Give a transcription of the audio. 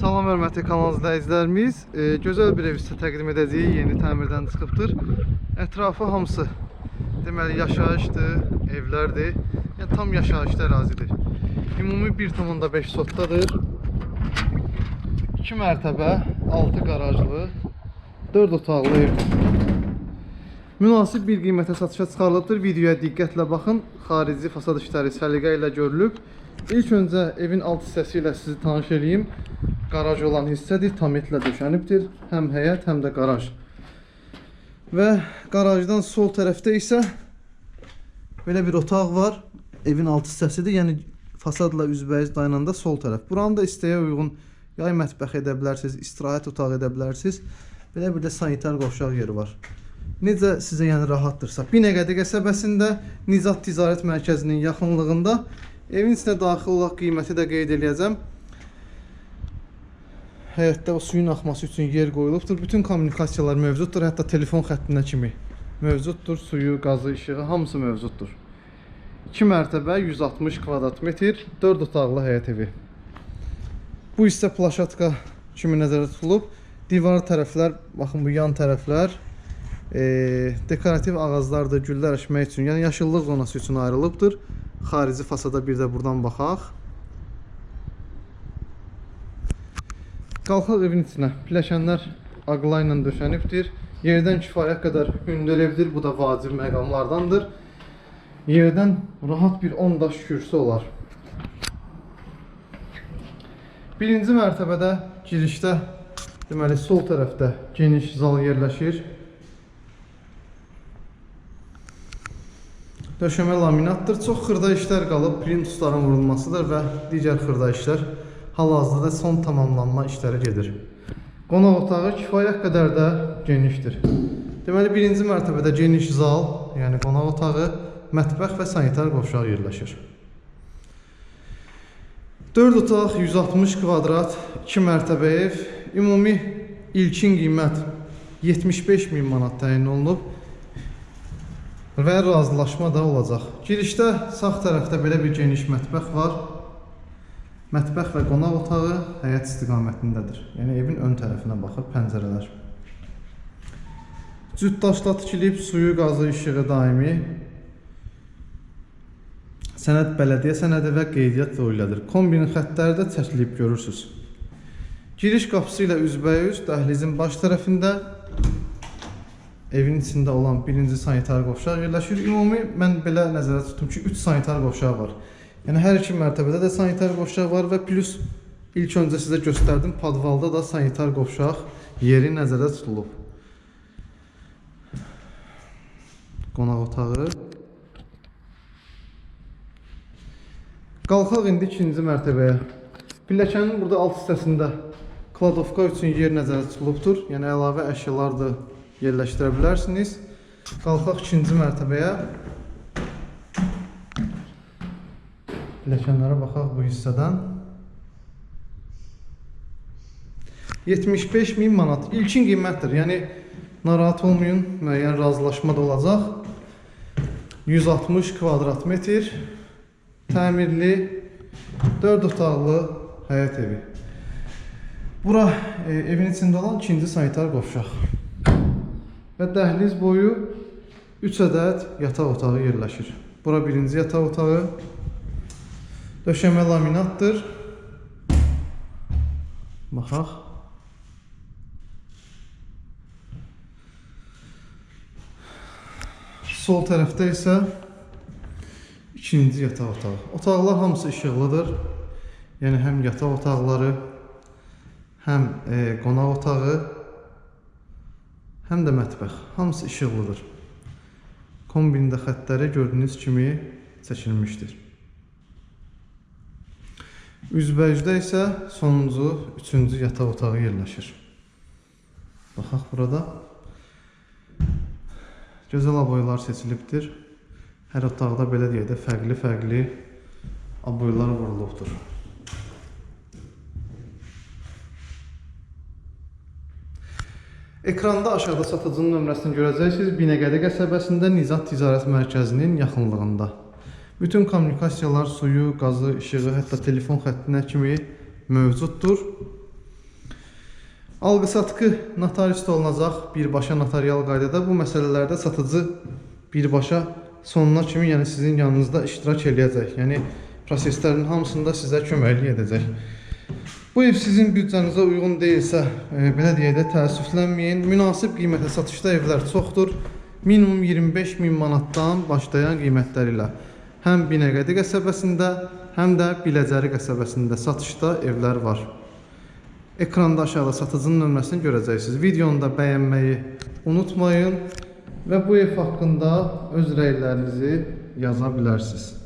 Salam hörmətli kanal izləyicilərimiz. E, gözəl bir ev sizə təqdim edəcəyik. Yeni təmirdən çıxıbdır. Ətrafı hamısı deməli yaşayışdır, evlərdir. Yəni tam yaşayışlı ərazidir. Ümumi 1.5 sotdadır. 2 mərtəbə, 6 qarajlı, 4 otaqlı evdir. Münasib bir qiymətə satışa çıxarılıbdır. Videoya diqqətlə baxın. Xarici fasad işləri səliqə ilə görülüb. İlk öncə evin alt hissəsi ilə sizi tanış eləyim. Qaraj olan hissədir, tam etlə döşənibdir. Həm həyət, həm də qaraj. Və qarajdan sol tərəfdə isə belə bir otaq var. Evin alt hissəsidir. Yəni fasadla üzbəyiz dayananda sol tərəf. Buranı da istəyə uyğun yay mətbəx edə bilərsiniz, istirahət otağı edə bilərsiniz. Belə bir də sanitar qovşaq yeri var. Necə sizə yəni rahatdırsa. Binəqədi qəsəbəsində Nizat Ticarət Mərkəzinin yaxınlığında evin içinə daxil olaraq qiyməti də qeyd eləyəcəm. Həyətdə o suyun axması üçün yer qoyulubdur. Bütün kommunikasiyalar mövcuddur, hətta telefon xəttinə kimi mövcuddur. Suyu, qazı, işığı hamısı mövcuddur. 2 mərtəbə 160 kvadrat metr, 4 otaqlı həyət evi. Bu hissə plaşatka kimi nəzərdə tutulub. Divar tərəflər, baxın bu yan tərəflər e, dekorativ ağaclar da güllər əkmək üçün, yəni yaşıllıq zonası üçün ayrılıbdır. Xarici fasada bir də buradan baxaq. Qalxaq evin içinə. Pilləkənlər aqla ilə döşənibdir. Yerdən kifayət qədər hündür evdir. Bu da vacib məqamlardandır. Yerdən rahat bir 10 daş kürsü olar. Birinci mərtəbədə girişdə deməli sol tərəfdə geniş zal yerləşir. Döşəmə laminatdır. Çox xırda işlər qalıb. Printusların vurulmasıdır və digər xırda işlər hal-hazırda son tamamlanma işləri gedir. Qonaq otağı kifayət qədər də genişdir. Deməli birinci mərtəbədə geniş zal, yəni qonaq otağı, mətbəx və sanitar qovşaq yerləşir. 4 otaq 160 kvadrat, 2 mərtəbə ev, ümumi ilkin qiymət 75 min manat təyin olunub və razılaşma da olacaq. Girişdə sağ tərəfdə belə bir geniş mətbəx var. Mətbəx və qonaq otağı həyət istiqamətindədir. Yəni evin ön tərəfinə baxır pəncərələr. Cüt daşla tikilib, suyu, qazı, işığı daimi. Sənəd bələdiyyə sənədi və qeydiyyat yoludur. Kombinin xəttləri də çəkilib görürsüz. Giriş qapısı ilə üzbəüz dəhlizin baş tərəfində evin içində olan birinci sanitar qovşaq yerləşir. Ümumi mən belə nəzərdə tutdum ki, 3 sanitar qovşaq var. Yəni hər iki mərtəbədə də sanitar qovşaq var və plus ilk öncə sizə göstərdim podvalda da sanitar qovşaq yeri nəzərdə tutulub. Qonaq otağı. Qalxaq indi ikinci mərtəbəyə. Pilləkənin burada alt hissəsində kladovka üçün yer nəzərdə tutulubdur. Yəni əlavə əşyalar da yerləşdirə bilərsiniz. Qalxaq ikinci mərtəbəyə. Pilləkənlərə baxaq bu hissədən. 75 min manat ilkin qiymətdir. Yəni narahat olmayın, müəyyən razılaşma da olacaq. 160 kvadrat metr təmirli 4 otaqlı həyət evi. Bura e, evin içində olan ikinci sanitar qovşaq. Və dəhliz boyu 3 ədəd yataq otağı yerləşir. Bura birinci yataq otağı. Döşəmə laminatdır. Baxaq. Sol tərəfdə isə ikinci yataq otağı. Otaqlar hamısı işıqlıdır. Yəni həm yataq otaqları, həm e, qonaq otağı, həm də mətbəx. Hamısı işıqlıdır. Kombində xəttləri gördüyünüz kimi çəkilmişdir. Üzbəyüzdə isə sonuncu, üçüncü yataq otağı yerləşir. Baxaq burada. Gözəl aboylar seçilibdir. Hər otaqda belə deyək də fərqli-fərqli aboylar vurulubdur. Ekranda aşağıda satıcının nömrəsini görəcəksiniz. Binəqədi qəsəbəsində Nizat Ticarət Mərkəzinin yaxınlığında. Bütün kommunikasiyalar, suyu, qazı, işığı, hətta telefon xəttinə kimi mövcuddur. Alqı-satqı notariusda olunacaq birbaşa notarial qaydada. Bu məsələlərdə satıcı birbaşa sonuna kimi, yəni sizin yanınızda iştirak eləyəcək. Yəni proseslərin hamısında sizə köməklik edəcək. Bu ev sizin büdcənizə uyğun deyilsə, e, belə deyək də təəssüflənməyin. Münasib qiymətə satışda evlər çoxdur. Minimum 25 min manatdan başlayan qiymətlər ilə həm Binəqədi qəsəbəsində, həm də Biləcəri qəsəbəsində satışda evlər var. Ekranda aşağıda satıcının nömrəsini görəcəksiniz. Videonu da bəyənməyi unutmayın və bu ev haqqında öz rəylərinizi yaza bilərsiniz.